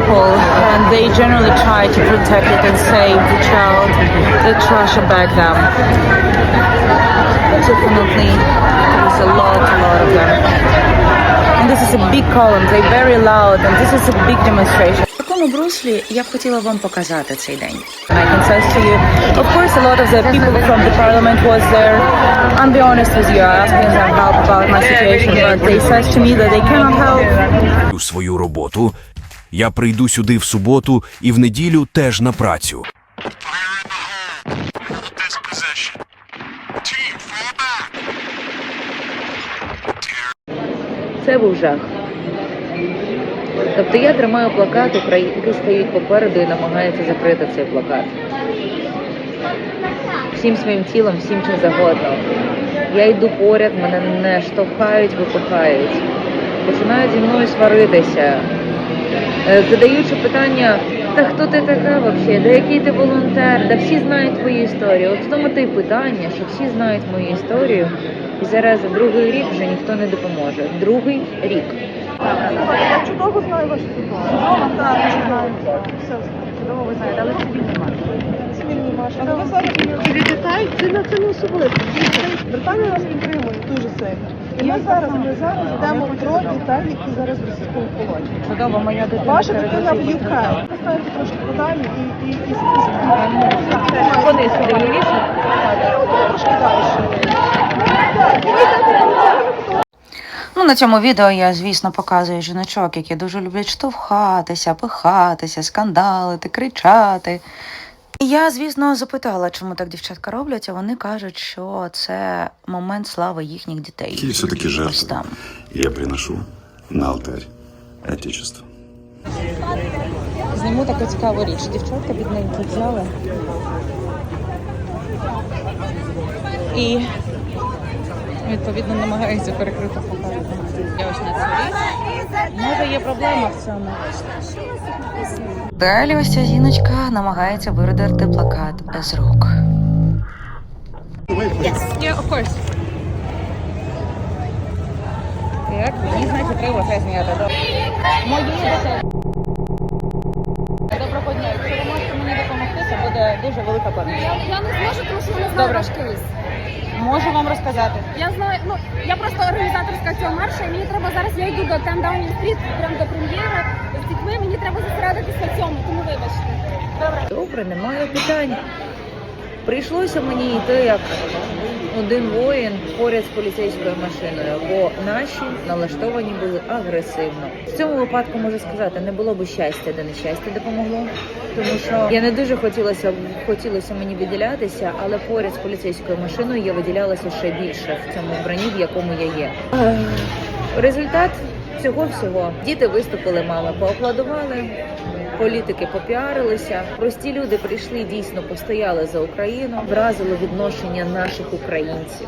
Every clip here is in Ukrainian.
people, and they generally try to protect it and save the child that Russia back them. Definitely, there's a lot, a lot of them. And this is a big column, they're very loud, and this is a big demonstration. В такому бруслі я б хотіла вам показати цей день. And I can say to you, of course, a lot of the people from the parliament was there. I'll be honest with you, I asked them help about my situation, but they said to me that they cannot help. свою роботу. Я прийду сюди в суботу і в неділю теж на працю. Це був жах. Тобто я тримаю плакат, які стоїть попереду і намагаються закрити цей плакат. Всім своїм тілом, всім чим завгодно. Я йду поряд, мене не штовхають, випихають. Починають зі мною сваритися, задаючи питання, та хто ти така взагалі, да який ти волонтер, да всі знають твою історію. От в тому ти й питання, що всі знають мою історію, і зараз другий рік вже ніхто не допоможе. Другий рік. Я чудово знаю вашу ситуацію. Чудово, так, чудово. Все, чудово ви знаєте, але цивільний марш. Цивільний марш. Але ви зараз Китай, це на це не особливо. Британія нас підтримує дуже сильно. Ми зараз, ми зараз йдемо про дітей, які зараз в російському полоні. Чудово, моя дитина. Ваша дитина в ЮК. Поставити трошки подалі і, і, і, і, Вони сюди лівіше. трошки далі. Ну, на цьому відео я, звісно, показую жіночок, які дуже люблять штовхатися, пихатися, скандалити, кричати. Я, звісно, запитала, чому так дівчатка роблять, а вони кажуть, що це момент слави їхніх дітей. Какие все-таки жертвы там. я приношу на алтарь Отечества. Зніму таку цікаву річ. Дівчатка бідненькі взяли. І відповідно намагаються перекрити попереду. Я ось на цю річ. Може є проблема в цьому. Далі ось ця жіночка намагається видерти плакат з рук. Yeah, of course. Так, мені значить треба це зняти. Добре. Мої дітей. Доброго дня. Якщо ви можете мені допомогти, це буде дуже велика поміч. Я не зможу, тому що я не знаю Добре. Розказати. Я знаю, ну я просто організаторська цього марша. і мені треба зараз. Я йду до там Стріт, прямо до прем'єри з дітьми. Мені треба зосередитися в цьому, тому вибачте. Добре, немає питань. Прийшлося мені йти як один воїн поряд з поліцейською машиною, бо наші налаштовані були агресивно. В цьому випадку можу сказати, не було б щастя, де нещастя допомогло. Тому що я не дуже хотілося хотілося мені виділятися, але поряд з поліцейською машиною я виділялася ще більше в цьому вбранні, в якому я є. Результат цього всього діти виступили, мами поаплодували. Політики попіарилися. Прості люди прийшли дійсно постояли за Україну, вразило відношення наших українців.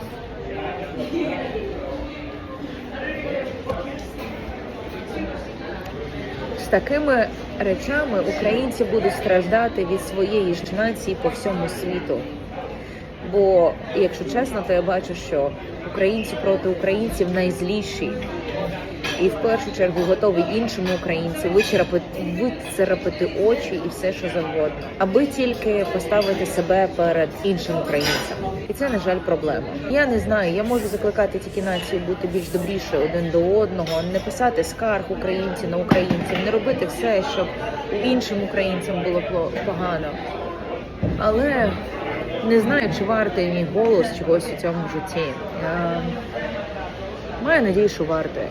З такими речами українці будуть страждати від своєї ж нації по всьому світу. Бо, якщо чесно, то я бачу, що українці проти українців найзліші. І в першу чергу готовий іншому українцю вичерпати, очі і все, що завгодно, аби тільки поставити себе перед іншим українцем. І це, на жаль, проблема. Я не знаю, я можу закликати тільки націю бути більш добріше один до одного, не писати скарг українців на українців, не робити все, щоб іншим українцям було погано. Але не знаю, чи вартий мій голос чогось у цьому житті. Я маю надію, що вартий.